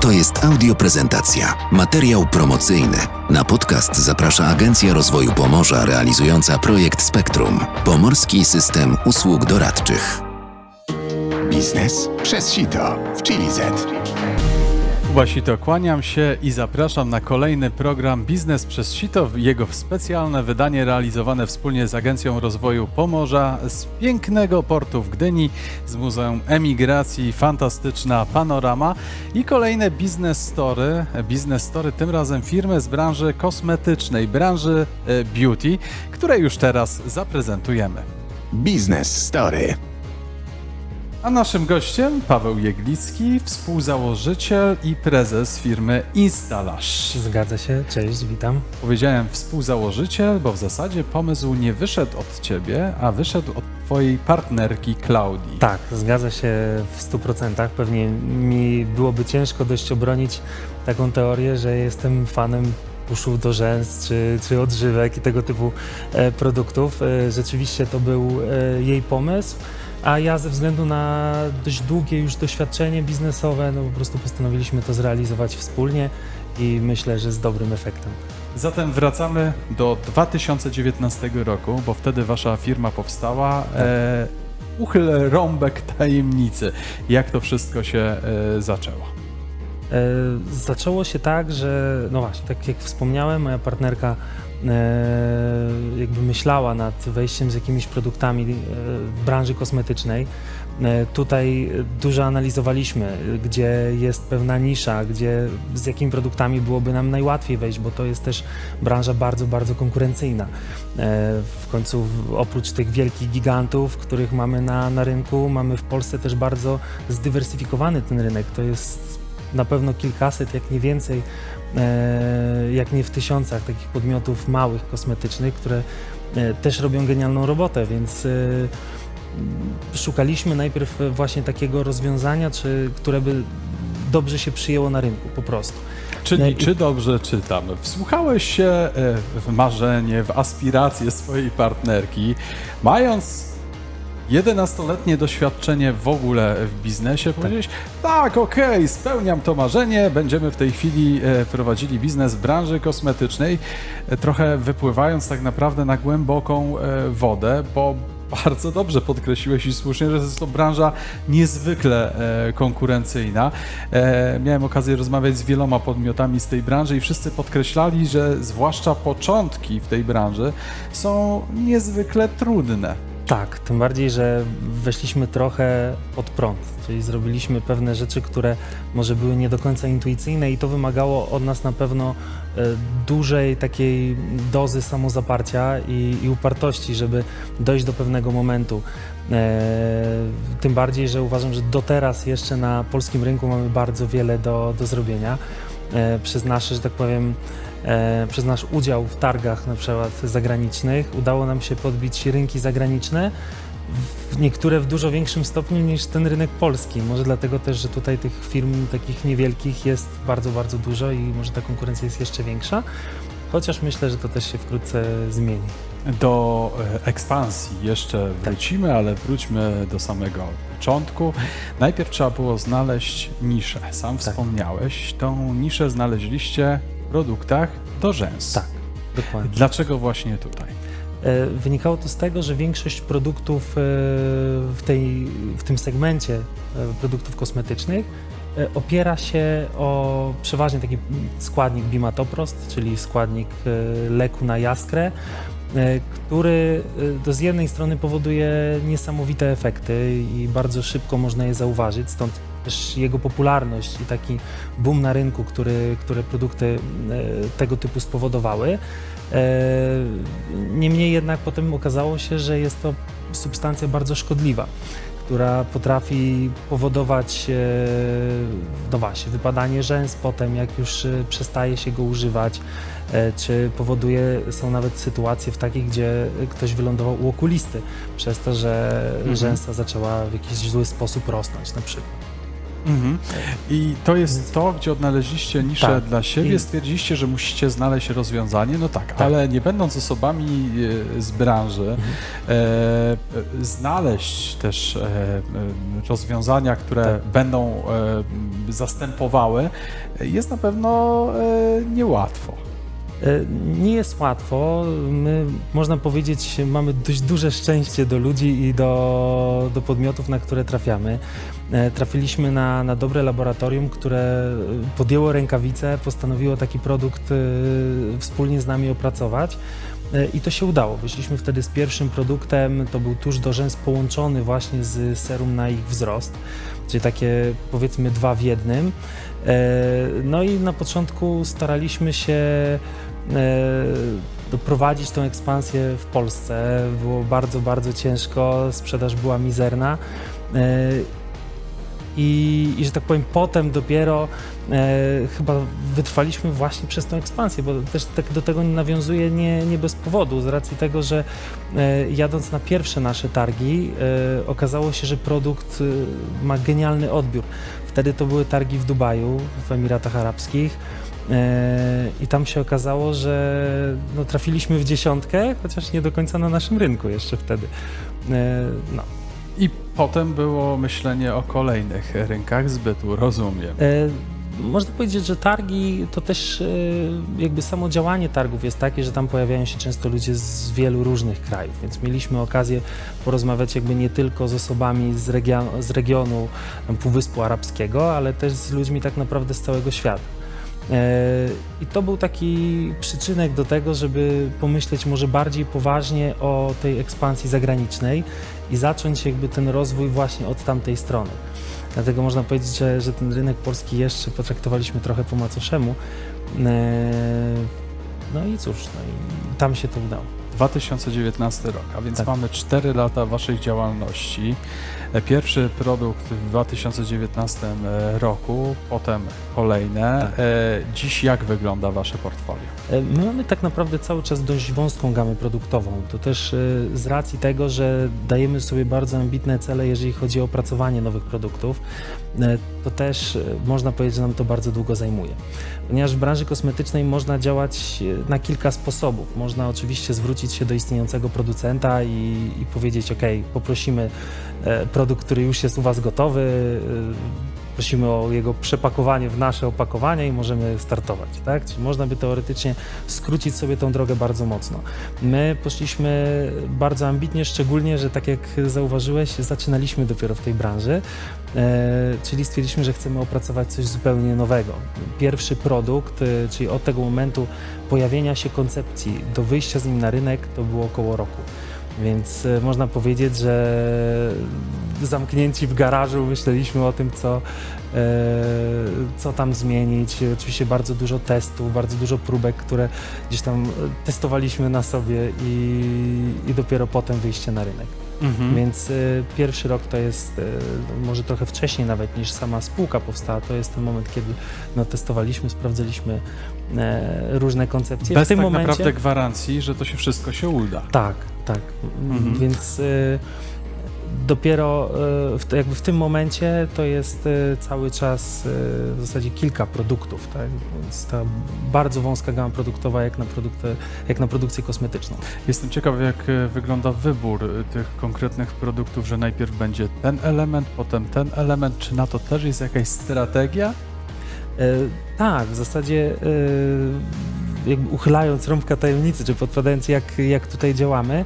To jest audio-prezentacja, materiał promocyjny. Na podcast zaprasza Agencja Rozwoju Pomorza realizująca projekt Spektrum. Pomorski System Usług Doradczych. Biznes przez sito w Chili Z. Kubasito, kłaniam się i zapraszam na kolejny program Biznes przez Sito, jego specjalne wydanie realizowane wspólnie z Agencją Rozwoju Pomorza z pięknego portu w Gdyni, z Muzeum Emigracji, fantastyczna panorama i kolejne Biznes Story, Biznes Story tym razem firmy z branży kosmetycznej, branży e, beauty, które już teraz zaprezentujemy. Biznes Story. A naszym gościem Paweł Jeglicki, współzałożyciel i prezes firmy Instalash. Zgadza się, cześć, witam. Powiedziałem współzałożyciel, bo w zasadzie pomysł nie wyszedł od ciebie, a wyszedł od twojej partnerki Klaudii. Tak, zgadza się w 100%. Pewnie mi byłoby ciężko dość obronić taką teorię, że jestem fanem puszów do rzęs czy, czy odżywek i tego typu e, produktów. E, rzeczywiście to był e, jej pomysł. A ja ze względu na dość długie już doświadczenie biznesowe, no po prostu postanowiliśmy to zrealizować wspólnie i myślę, że z dobrym efektem. Zatem wracamy do 2019 roku, bo wtedy wasza firma powstała. E, uchyl rąbek tajemnicy. Jak to wszystko się e, zaczęło? E, Zaczęło się tak, że no właśnie, tak jak wspomniałem, moja partnerka e, jakby myślała nad wejściem z jakimiś produktami e, branży kosmetycznej. Tutaj dużo analizowaliśmy, gdzie jest pewna nisza, gdzie z jakimi produktami byłoby nam najłatwiej wejść, bo to jest też branża bardzo, bardzo konkurencyjna. W końcu oprócz tych wielkich gigantów, których mamy na, na rynku, mamy w Polsce też bardzo zdywersyfikowany ten rynek. To jest na pewno kilkaset, jak nie więcej, e, jak nie w tysiącach takich podmiotów małych, kosmetycznych, które e, też robią genialną robotę, więc e, szukaliśmy najpierw właśnie takiego rozwiązania, czy, które by dobrze się przyjęło na rynku po prostu. Czyli No i- czy dobrze czytam? Wsłuchałeś się w marzenie, w aspiracje swojej partnerki, mając 11-letnie doświadczenie w ogóle w biznesie, powiedziałeś, tak, okej, spełniam to marzenie, będziemy w tej chwili e, prowadzili biznes w branży kosmetycznej, e, trochę wypływając tak naprawdę na głęboką e, wodę, bo bardzo dobrze podkreśliłeś i słusznie, że jest to branża niezwykle konkurencyjna. Miałem okazję rozmawiać z wieloma podmiotami z tej branży i wszyscy podkreślali, że zwłaszcza początki w tej branży są niezwykle trudne. Tak, tym bardziej, że weszliśmy trochę pod prąd, czyli zrobiliśmy pewne rzeczy, które może były nie do końca intuicyjne i to wymagało od nas na pewno e, dużej takiej dozy samozaparcia i, i upartości, żeby dojść do pewnego momentu. E, tym bardziej, że uważam, że do teraz jeszcze na polskim rynku mamy bardzo wiele do, do zrobienia. E, przez nasze, że tak powiem, przez nasz udział w targach na przykład zagranicznych udało nam się podbić rynki zagraniczne, w niektóre w dużo większym stopniu niż ten rynek polski. Może dlatego też, że tutaj tych firm takich niewielkich jest bardzo, bardzo dużo i może ta konkurencja jest jeszcze większa. Chociaż myślę, że to też się wkrótce zmieni. Do e, ekspansji jeszcze wrócimy, ale wróćmy do samego początku. Najpierw trzeba było znaleźć niszę. Sam Tak. wspomniałeś, tą niszę znaleźliście produktach do rzęs. Tak, dokładnie. Dlaczego właśnie tutaj? E, Wynikało to z tego, że większość produktów e, w, tej, w tym segmencie e, produktów kosmetycznych opiera się o przeważnie taki składnik bimatoprost, czyli składnik leku na jaskrę, który to z jednej strony powoduje niesamowite efekty i bardzo szybko można je zauważyć, stąd też jego popularność i taki boom na rynku, który, które produkty e, tego typu spowodowały. E, Niemniej jednak potem okazało się, że jest to substancja bardzo szkodliwa, która potrafi powodować e, no właśnie, wypadanie rzęs potem, jak już przestaje się go używać, czy powoduje, są nawet sytuacje w takich, gdzie ktoś wylądował u okulisty przez to, że Mhm. rzęsa zaczęła w jakiś zły sposób rosnąć na przykład. Mhm. I to jest to, gdzie odnaleźliście niszę Tak. dla siebie, stwierdziliście, że musicie znaleźć rozwiązanie. No tak, ale nie będąc osobami e, z branży, Mhm. e, e, znaleźć też e, e, rozwiązania, które Tak. będą e, zastępowały, jest na pewno e, niełatwo. Nie jest łatwo. My, można powiedzieć, mamy dość duże szczęście do ludzi i do, do podmiotów, na które trafiamy. E, Trafiliśmy na, na dobre laboratorium, które e, podjęło rękawice, postanowiło taki produkt e, wspólnie z nami opracować. I to się udało. Wyszliśmy wtedy z pierwszym produktem. To był tusz do rzęs połączony właśnie z serum na ich wzrost, czyli takie powiedzmy dwa w jednym. No i na początku staraliśmy się doprowadzić tą ekspansję w Polsce. Było bardzo, bardzo ciężko, sprzedaż była mizerna. I, I że tak powiem, potem dopiero e, chyba wytrwaliśmy właśnie przez tą ekspansję, bo też tak do tego nawiązuje nie, nie bez powodu, z racji tego, że e, jadąc na pierwsze nasze targi, e, okazało się, że produkt e, ma genialny odbiór. Wtedy to były targi w Dubaju, w Emiratach Arabskich. E, I tam się okazało, że no, trafiliśmy w dziesiątkę, chociaż nie do końca na naszym rynku jeszcze wtedy. E, No. I potem było myślenie o kolejnych rynkach zbytu, rozumiem. E, Można powiedzieć, że targi to też e, jakby samo działanie targów jest takie, że tam pojawiają się często ludzie z wielu różnych krajów, więc mieliśmy okazję porozmawiać jakby nie tylko z osobami z, regionu, z regionu tam, Półwyspu Arabskiego, ale też z ludźmi tak naprawdę z całego świata. E, I to był taki przyczynek do tego, żeby pomyśleć może bardziej poważnie o tej ekspansji zagranicznej i zacząć jakby ten rozwój właśnie od tamtej strony. Dlatego można powiedzieć, że, że ten rynek polski jeszcze potraktowaliśmy trochę po macoszemu. E, No i cóż, no i tam się to udało. 2019 rok, a więc Tak. mamy 4 lata Waszej działalności. E, Pierwszy produkt w 2019 roku, potem kolejne. Tak. E, Dziś jak wygląda Wasze portfolio? E, My mamy tak naprawdę cały czas dość wąską gamę produktową. To też e, z racji tego, że dajemy sobie bardzo ambitne cele, jeżeli chodzi o opracowanie nowych produktów, e, to też e, można powiedzieć, że nam to bardzo długo zajmuje. Ponieważ w branży kosmetycznej można działać e, na kilka sposobów. Można oczywiście zwrócić się do istniejącego producenta i, i powiedzieć: OK, poprosimy e, produkt, który już jest u Was gotowy. Prosimy o jego przepakowanie w nasze opakowania i możemy startować, tak? Czyli można by teoretycznie skrócić sobie tą drogę bardzo mocno. My poszliśmy bardzo ambitnie, szczególnie, że tak jak zauważyłeś, zaczynaliśmy dopiero w tej branży, e, czyli stwierdziliśmy, że chcemy opracować coś zupełnie nowego. Pierwszy produkt, e, czyli od tego momentu pojawienia się koncepcji do wyjścia z nim na rynek, to było około roku. Więc e, można powiedzieć, że zamknięci w garażu myśleliśmy o tym, co, e, co tam zmienić. Oczywiście bardzo dużo testów, bardzo dużo próbek, które gdzieś tam testowaliśmy na sobie i, i dopiero potem wyjście na rynek. Mhm. Więc e, pierwszy rok to jest e, może trochę wcześniej nawet niż sama spółka powstała. To jest ten moment, kiedy no, testowaliśmy, sprawdzaliśmy różne koncepcje. Bez w tym tak momencie naprawdę gwarancji, że to się wszystko się uda. tak, tak. Mhm. Więc y, dopiero y, w, jakby w tym momencie to jest y, cały czas y, w zasadzie kilka produktów, tak? Więc ta bardzo wąska gama produktowa jak na, produkty, jak na produkcję kosmetyczną. Jestem ciekaw, jak e, wygląda wybór e, tych konkretnych produktów, że najpierw będzie ten element, potem ten element. Czy na to też jest jakaś strategia? E, tak, w zasadzie e, jakby uchylając rąbka tajemnicy, czy podpowiadając jak, jak tutaj działamy, e,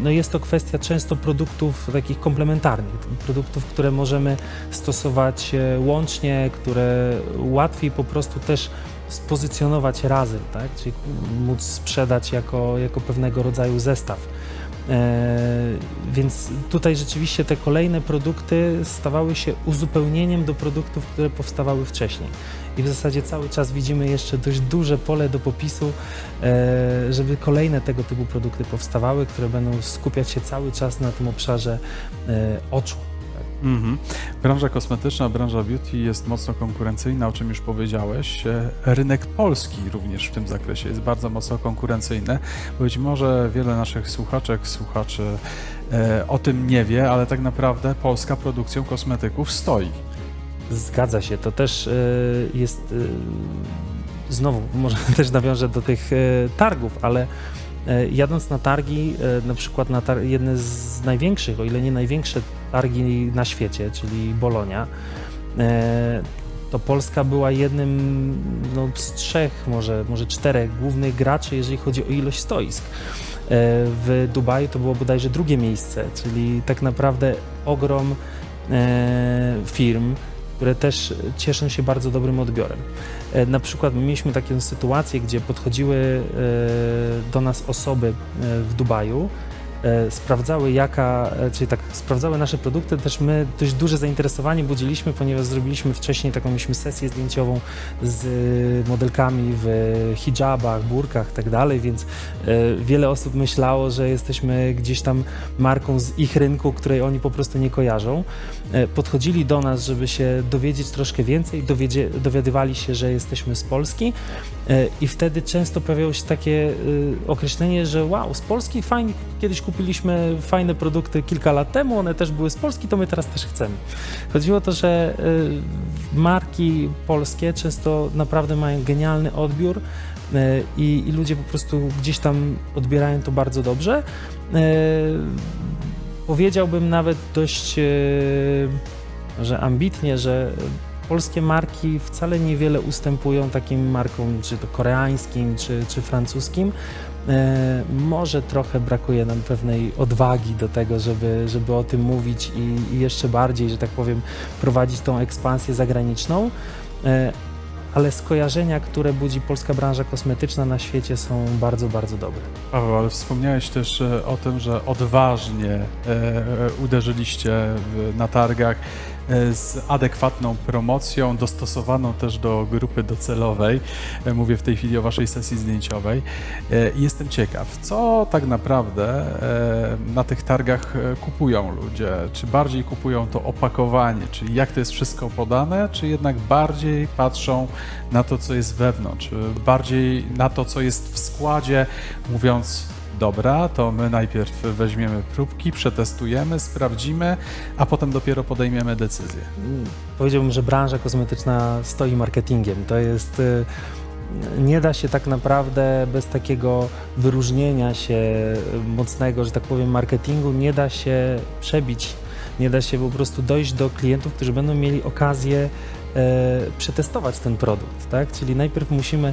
no jest to kwestia często produktów takich komplementarnych, produktów, które możemy stosować e, łącznie, które łatwiej po prostu też spozycjonować razem, tak? czyli móc sprzedać jako, jako pewnego rodzaju zestaw. E, więc tutaj rzeczywiście te kolejne produkty stawały się uzupełnieniem do produktów, które powstawały wcześniej. I w zasadzie cały czas widzimy jeszcze dość duże pole do popisu, e, żeby kolejne tego typu produkty powstawały, które będą skupiać się cały czas na tym obszarze e, oczu. Mhm. Branża kosmetyczna, branża beauty jest mocno konkurencyjna, o czym już powiedziałeś. E, Rynek polski również w tym zakresie jest bardzo mocno konkurencyjny. Być może wiele naszych słuchaczek, słuchaczy e, o tym nie wie, ale tak naprawdę polska produkcją kosmetyków stoi. Zgadza się, to też e, jest. e, Znowu, może też nawiążę do tych e, targów, ale jadąc na targi, na przykład na jedne z największych, o ile nie największe targi na świecie, czyli Bolonia, to Polska była jednym no, z trzech, może, może czterech głównych graczy, jeżeli chodzi o ilość stoisk. W Dubaju to było bodajże drugie miejsce, czyli tak naprawdę ogrom firm, które też cieszą się bardzo dobrym odbiorem. E, Na przykład mieliśmy taką sytuację, gdzie podchodziły e, do nas osoby e, w Dubaju, sprawdzały jaka, e, czyli tak sprawdzały nasze produkty, też my dość duże zainteresowanie budziliśmy, ponieważ zrobiliśmy wcześniej taką mieliśmy sesję zdjęciową z e, modelkami w hijabach, burkach i tak więc e, wiele osób myślało, że jesteśmy gdzieś tam marką z ich rynku, której oni po prostu nie kojarzą. E, Podchodzili do nas, żeby się dowiedzieć troszkę więcej, dowiedzie, dowiadywali się, że jesteśmy z Polski e, i wtedy często pojawiało się takie e, określenie, że wow, z Polski fajnie, kiedyś kupiliśmy fajne produkty kilka lat temu, one też były z Polski, to my teraz też chcemy. Chodziło o to, że e, marki polskie często naprawdę mają genialny odbiór e, i, i ludzie po prostu gdzieś tam odbierają to bardzo dobrze. E, Powiedziałbym nawet dość e, że ambitnie, że polskie marki wcale niewiele ustępują takim markom, czy to koreańskim, czy, czy francuskim. E, może trochę brakuje nam pewnej odwagi do tego, żeby, żeby o tym mówić i, i jeszcze bardziej, że tak powiem, prowadzić tą ekspansję zagraniczną. E, ale skojarzenia, które budzi polska branża kosmetyczna na świecie są bardzo, bardzo dobre. Paweł, ale wspomniałeś też e, o tym, że odważnie e, e, uderzyliście w, na targach z adekwatną promocją, dostosowaną też do grupy docelowej. E, Mówię w tej chwili o waszej sesji zdjęciowej. E, Jestem ciekaw, co tak naprawdę e, na tych targach e, kupują ludzie? Czy bardziej kupują to opakowanie, czyli jak to jest wszystko podane, czy jednak bardziej patrzą na to, co jest wewnątrz, bardziej na to, co jest w składzie, mówiąc, dobra, to my najpierw weźmiemy próbki, przetestujemy, sprawdzimy, a potem dopiero podejmiemy decyzję. powiedziałbym, że branża kosmetyczna stoi marketingiem. To jest. y, Nie da się tak naprawdę bez takiego wyróżnienia się y, mocnego, że tak powiem, marketingu, nie da się przebić, nie da się po prostu dojść do klientów, którzy będą mieli okazję e, przetestować ten produkt, tak? Czyli najpierw musimy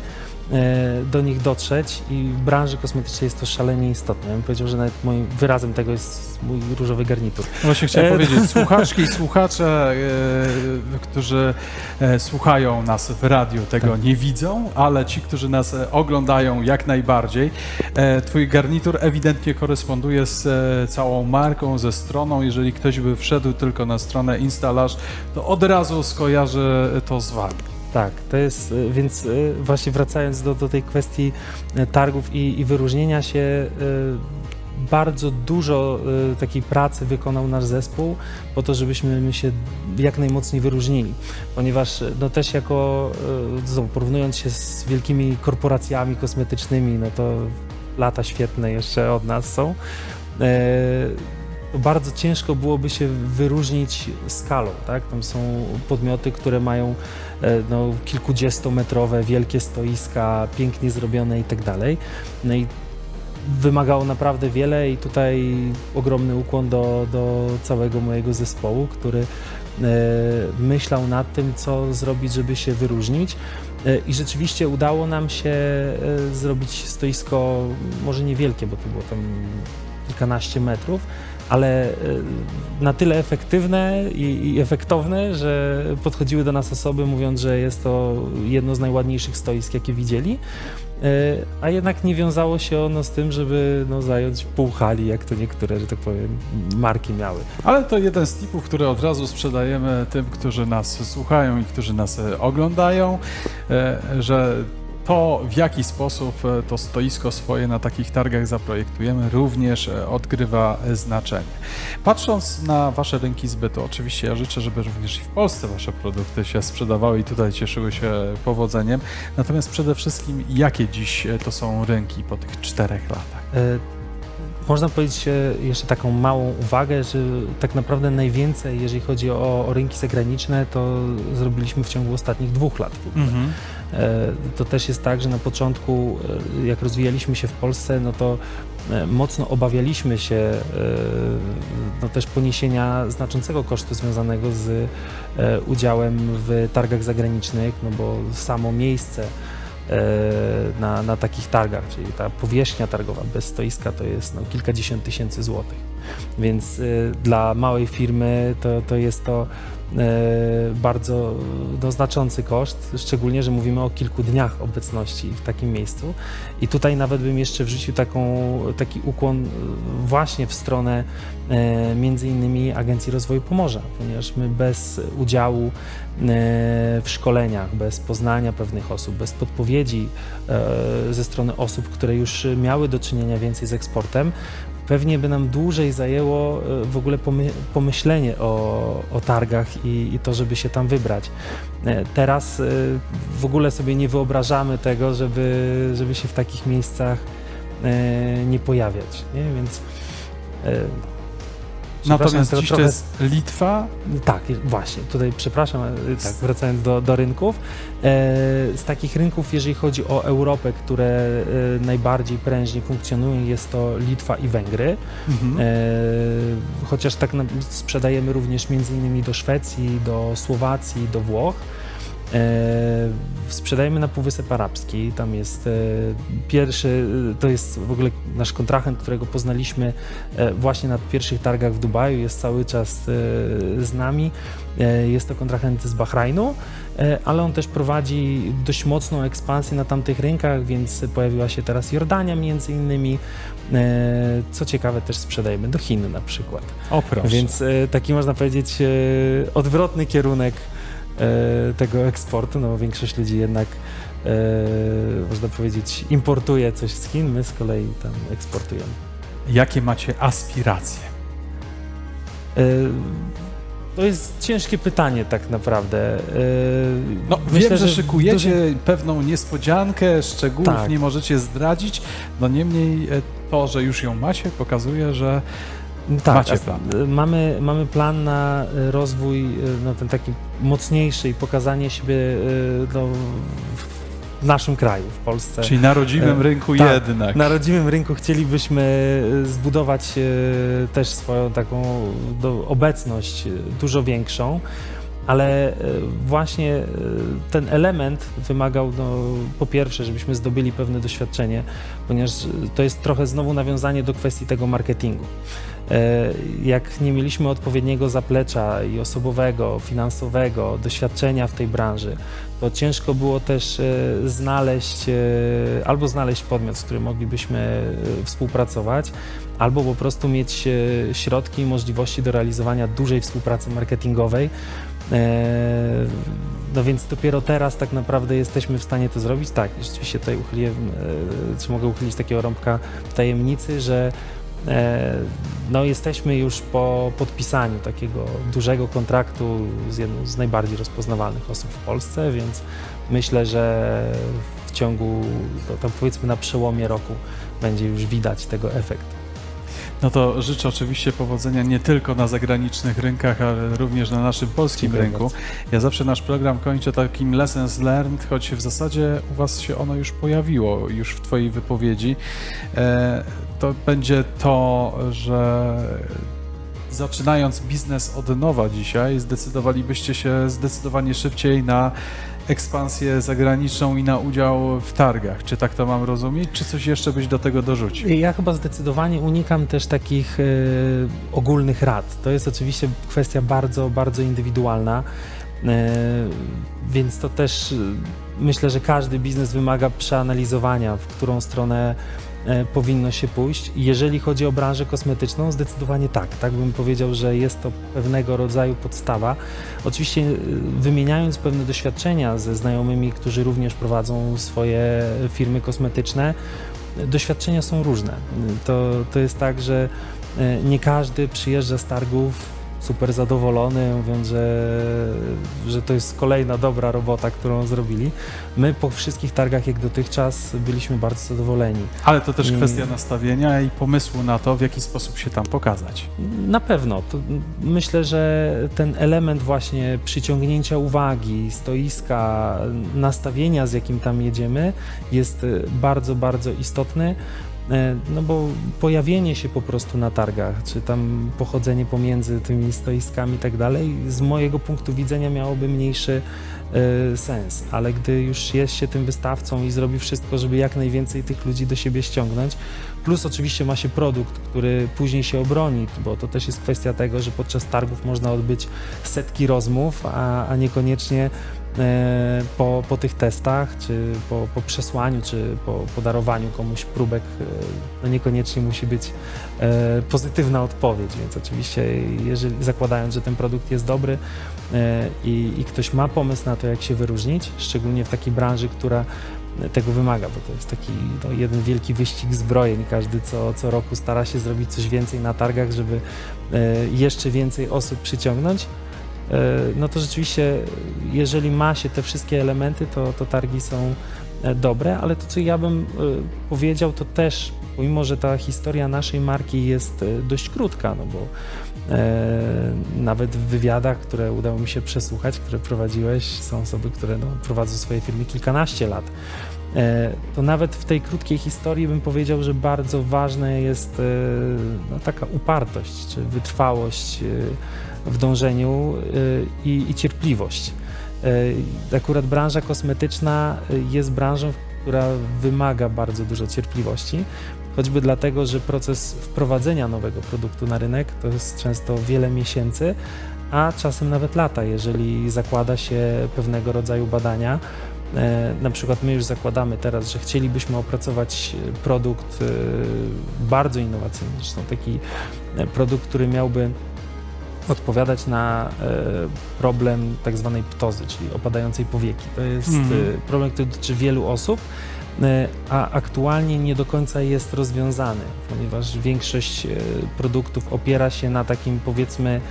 do nich dotrzeć i w branży kosmetycznej jest to szalenie istotne. Ja bym powiedział, że nawet moim wyrazem tego jest mój różowy garnitur. Właśnie chciałem E, powiedzieć, słuchaczki i słuchacze, e, którzy e, słuchają nas w radiu, tego Tak. nie widzą, ale ci, którzy nas e, oglądają, jak najbardziej. E, twój garnitur ewidentnie koresponduje z e, całą marką, ze stroną. Jeżeli ktoś by wszedł tylko na stronę Instalaż, to od razu skojarzy to z wami. Tak, to jest, y, więc y, właśnie wracając do, do tej kwestii y, targów i, i wyróżnienia się, bardzo dużo takiej pracy wykonał nasz zespół po to, żebyśmy my się jak najmocniej wyróżnili, ponieważ no też jako, znowu porównując się z wielkimi korporacjami kosmetycznymi, no to lata świetne jeszcze od nas są, e, bardzo ciężko byłoby się wyróżnić skalą, tak? Tam są podmioty, które mają e, no, kilkudziestometrowe, wielkie stoiska, pięknie zrobione i tak dalej. No i wymagało naprawdę wiele i tutaj ogromny ukłon do, do całego mojego zespołu, który e, myślał nad tym, co zrobić, żeby się wyróżnić. E, I rzeczywiście udało nam się zrobić stoisko, może niewielkie, bo to było tam kilkanaście metrów, ale e, na tyle efektywne i, i efektowne, że podchodziły do nas osoby mówiąc, że jest to jedno z najładniejszych stoisk, jakie widzieli. E, A jednak nie wiązało się ono z tym, żeby no, zająć pół hali, jak to niektóre, że tak powiem, marki miały. Ale to jeden z tipów, który od razu sprzedajemy tym, którzy nas słuchają i którzy nas e, oglądają, że to, w jaki sposób e, to stoisko swoje na takich targach zaprojektujemy, również e, odgrywa e, znaczenie. Patrząc na Wasze rynki zbytu, oczywiście ja życzę, żeby również i w Polsce Wasze produkty się sprzedawały i tutaj cieszyły się powodzeniem. Natomiast przede wszystkim, jakie dziś to są rynki po tych czterech latach? Można powiedzieć jeszcze taką małą uwagę, że tak naprawdę najwięcej, jeżeli chodzi o, o rynki zagraniczne, to zrobiliśmy w ciągu ostatnich dwóch lat. w ogóle. Mhm. E, To też jest tak, że na początku, e, jak rozwijaliśmy się w Polsce, no to e, mocno obawialiśmy się e, no też poniesienia znaczącego kosztu związanego z e, udziałem w targach zagranicznych, no bo samo miejsce e, na, na takich targach, czyli ta powierzchnia targowa bez stoiska to jest no, kilkadziesiąt tysięcy złotych. Więc dla małej firmy to, to jest to e, bardzo no, znaczący koszt, szczególnie, że mówimy o kilku dniach obecności w takim miejscu. I tutaj nawet bym jeszcze wrzucił taką, taki ukłon y, właśnie w stronę e, między innymi Agencji Rozwoju Pomorza, ponieważ my bez udziału e, w szkoleniach, bez poznania pewnych osób, bez podpowiedzi e, ze strony osób, które już miały do czynienia więcej z eksportem, pewnie by nam dłużej zajęło e, w ogóle pomy pomyślenie o, o targach i, i to, żeby się tam wybrać. E, Teraz e, w ogóle sobie nie wyobrażamy tego, żeby, żeby się w takich miejscach nie pojawiać, nie? więc Natomiast to dziś to trochę- jest Litwa, tak, właśnie, tutaj przepraszam, e, tak, wracając do, do rynków. E, z takich rynków, jeżeli chodzi o Europę, które e, najbardziej prężnie funkcjonują, jest to Litwa i Węgry. mhm. Chociaż tak sprzedajemy również między innymi do Szwecji, do Słowacji, do Włoch. E, sprzedajemy na Półwysep Arabski, tam jest e, pierwszy, e, to jest w ogóle nasz kontrahent, którego poznaliśmy właśnie na pierwszych targach w Dubaju, jest cały czas z nami. Jest to kontrahent z Bahrajnu, ale on też prowadzi dość mocną ekspansję na tamtych rynkach, więc pojawiła się teraz Jordania między innymi. Co ciekawe, też sprzedajemy do Chin na przykład. o proszę. Więc taki można powiedzieć odwrotny kierunek tego eksportu, no bo większość ludzi jednak e, można powiedzieć importuje coś z Chin, my z kolei tam eksportujemy. Jakie macie aspiracje? E, To jest ciężkie pytanie tak naprawdę. E, No, myślę, wiem, że w szykujecie dużym- pewną niespodziankę, szczegółów Tak. nie możecie zdradzić, no niemniej e, to, że już ją macie, pokazuje, że Tak, Macie plan. Mamy, mamy plan na e, rozwój, no, ten taki mocniejszy i pokazanie siebie no, w naszym kraju, w Polsce. czyli na rodzimym E, rynku tak, jednak. Na rodzimym rynku chcielibyśmy zbudować też swoją taką obecność dużo większą, ale właśnie ten element wymagał no, po pierwsze, żebyśmy zdobyli pewne doświadczenie, ponieważ to jest trochę znowu nawiązanie do kwestii tego marketingu. E, Jak nie mieliśmy odpowiedniego zaplecza i osobowego, finansowego, doświadczenia w tej branży, to ciężko było też e, znaleźć, e, albo znaleźć podmiot, z którym moglibyśmy współpracować, albo po prostu mieć środki i możliwości do realizowania dużej współpracy marketingowej. No więc dopiero teraz tak naprawdę jesteśmy w stanie to zrobić. Tak, rzeczywiście tutaj uchyliłem, czy mogę uchylić takiego rąbka tajemnicy, że no jesteśmy już po podpisaniu takiego dużego kontraktu z jedną z najbardziej rozpoznawalnych osób w Polsce, więc myślę, że w ciągu, no, tam powiedzmy na przełomie roku będzie już widać tego efekt. No to życzę oczywiście powodzenia nie tylko na zagranicznych rynkach, ale również na naszym polskim Dziękuję rynku. bardzo. Ja zawsze nasz program kończę takim lessons learned, choć w zasadzie u Was się ono już pojawiło, już w Twojej wypowiedzi. E, to będzie to, że zaczynając biznes od nowa dzisiaj, zdecydowalibyście się zdecydowanie szybciej na ekspansję zagraniczną i na udział w targach. Czy tak to mam rozumieć, czy coś jeszcze byś do tego dorzucił? Ja chyba zdecydowanie unikam też takich e, ogólnych rad. To jest oczywiście kwestia bardzo, bardzo indywidualna, e, więc to też e, myślę, że każdy biznes wymaga przeanalizowania, w którą stronę powinno się pójść. Jeżeli chodzi o branżę kosmetyczną, zdecydowanie tak. Tak bym powiedział, że jest to pewnego rodzaju podstawa. Oczywiście e, wymieniając pewne doświadczenia ze znajomymi, którzy również prowadzą swoje firmy kosmetyczne, doświadczenia są różne. To, to jest tak, że e, nie każdy przyjeżdża z targów super zadowolony, mówiąc, że, że to jest kolejna dobra robota, którą zrobili. My po wszystkich targach jak dotychczas byliśmy bardzo zadowoleni. Ale to też kwestia nastawienia i pomysłu na to, w jaki sposób się tam pokazać. Na pewno. To myślę, że ten element właśnie przyciągnięcia uwagi, stoiska, nastawienia, z jakim tam jedziemy, jest e, bardzo, bardzo istotny. E, No bo pojawienie się po prostu na targach, czy tam pochodzenie pomiędzy tymi stoiskami i tak dalej, z mojego punktu widzenia miałoby mniejszy e, sens, ale gdy już jest się tym wystawcą i zrobi wszystko, żeby jak najwięcej tych ludzi do siebie ściągnąć, plus oczywiście ma się produkt, który później się obroni, bo to też jest kwestia tego, że podczas targów można odbyć setki rozmów, a, a niekoniecznie po, po tych testach, czy po, po przesłaniu, czy po podarowaniu komuś próbek, e, no niekoniecznie musi być e, pozytywna odpowiedź, więc oczywiście jeżeli zakładając, że ten produkt jest dobry e, i, i ktoś ma pomysł na to, jak się wyróżnić, szczególnie w takiej branży, która tego wymaga, bo to jest taki no, jeden wielki wyścig zbrojeń. Każdy co, co roku stara się zrobić coś więcej na targach, żeby e, jeszcze więcej osób przyciągnąć. E, no to rzeczywiście, jeżeli ma się te wszystkie elementy, to, to targi są e, dobre, ale to, co ja bym e, powiedział, to też, pomimo, że ta historia naszej marki jest dość krótka, no bo nawet w wywiadach, które udało mi się przesłuchać, które prowadziłeś, są osoby, które no, prowadzą swoje firmy kilkanaście lat. E, to nawet w tej krótkiej historii bym powiedział, że bardzo ważna jest e, no, taka upartość czy wytrwałość e, w dążeniu i, i cierpliwość. Akurat branża kosmetyczna jest branżą, która wymaga bardzo dużo cierpliwości, choćby dlatego, że proces wprowadzenia nowego produktu na rynek to jest często wiele miesięcy, a czasem nawet lata, jeżeli zakłada się pewnego rodzaju badania. E, Na przykład my już zakładamy teraz, że chcielibyśmy opracować e, produkt e, bardzo innowacyjny, zresztą taki produkt, który miałby odpowiadać na problem tak zwanej ptozy, czyli opadającej powieki. To jest e, problem, który dotyczy wielu osób, a aktualnie nie do końca jest rozwiązany, ponieważ większość produktów opiera się na takim powiedzmy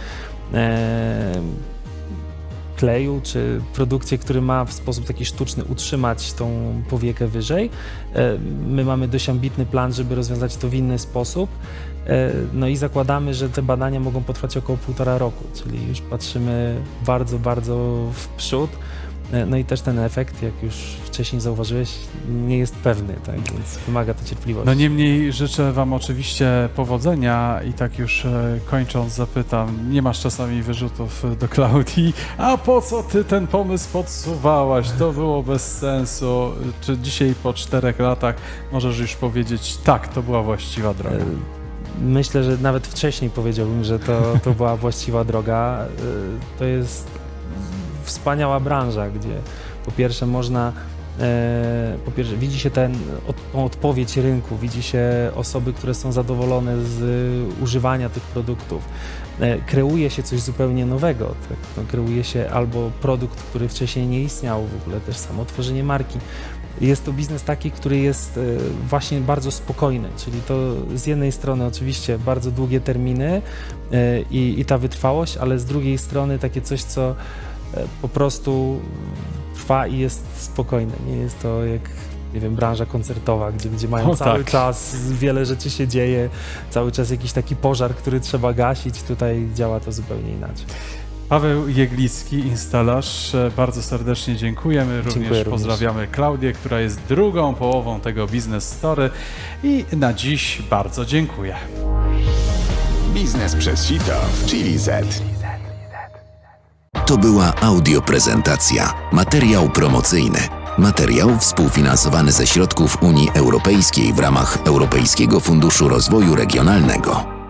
kleju, czy produkcie, który ma w sposób taki sztuczny utrzymać tą powiekę wyżej. E, My mamy dość ambitny plan, żeby rozwiązać to w inny sposób. E, No i zakładamy, że te badania mogą potrwać około półtora roku, czyli już patrzymy bardzo, bardzo w przód. E, No i też ten efekt, jak już wcześniej zauważyłeś, nie jest pewny, tak? więc wymaga to cierpliwości. No niemniej życzę Wam oczywiście powodzenia i tak już e, kończąc zapytam, nie masz czasami wyrzutów do Klaudii, a po co Ty ten pomysł podsuwałaś? To było bez sensu. Czy dzisiaj po czterech latach możesz już powiedzieć, tak, to była właściwa droga? E, Myślę, że nawet wcześniej powiedziałbym, że to, to była właściwa droga. E, To jest wspaniała branża, gdzie po pierwsze można, e, po pierwsze widzi się ten tą odpowiedź rynku, widzi się osoby, które są zadowolone z używania tych produktów. E, Kreuje się coś zupełnie nowego. Tak? No, kreuje się albo produkt, który wcześniej nie istniał, w ogóle też samo tworzenie marki. Jest to biznes taki, który jest e, właśnie bardzo spokojny, czyli to z jednej strony oczywiście bardzo długie terminy e, i, i ta wytrwałość, ale z drugiej strony takie coś, co e, po prostu trwa i jest spokojne. Nie jest to jak nie wiem, branża koncertowa, gdzie, gdzie mają O, cały tak. czas, wiele rzeczy się dzieje, cały czas jakiś taki pożar, który trzeba gasić. Tutaj działa to zupełnie inaczej. Paweł Jeglicki, instalarz, e, bardzo serdecznie dziękujemy. Również Dziękuję również. pozdrawiamy Klaudię, która jest drugą połową tego Business Story i na dziś bardzo dziękuję. Biznes przez sito w Chili Z. To była audioprezentacja. Materiał promocyjny. Materiał współfinansowany ze środków Unii Europejskiej w ramach Europejskiego Funduszu Rozwoju Regionalnego.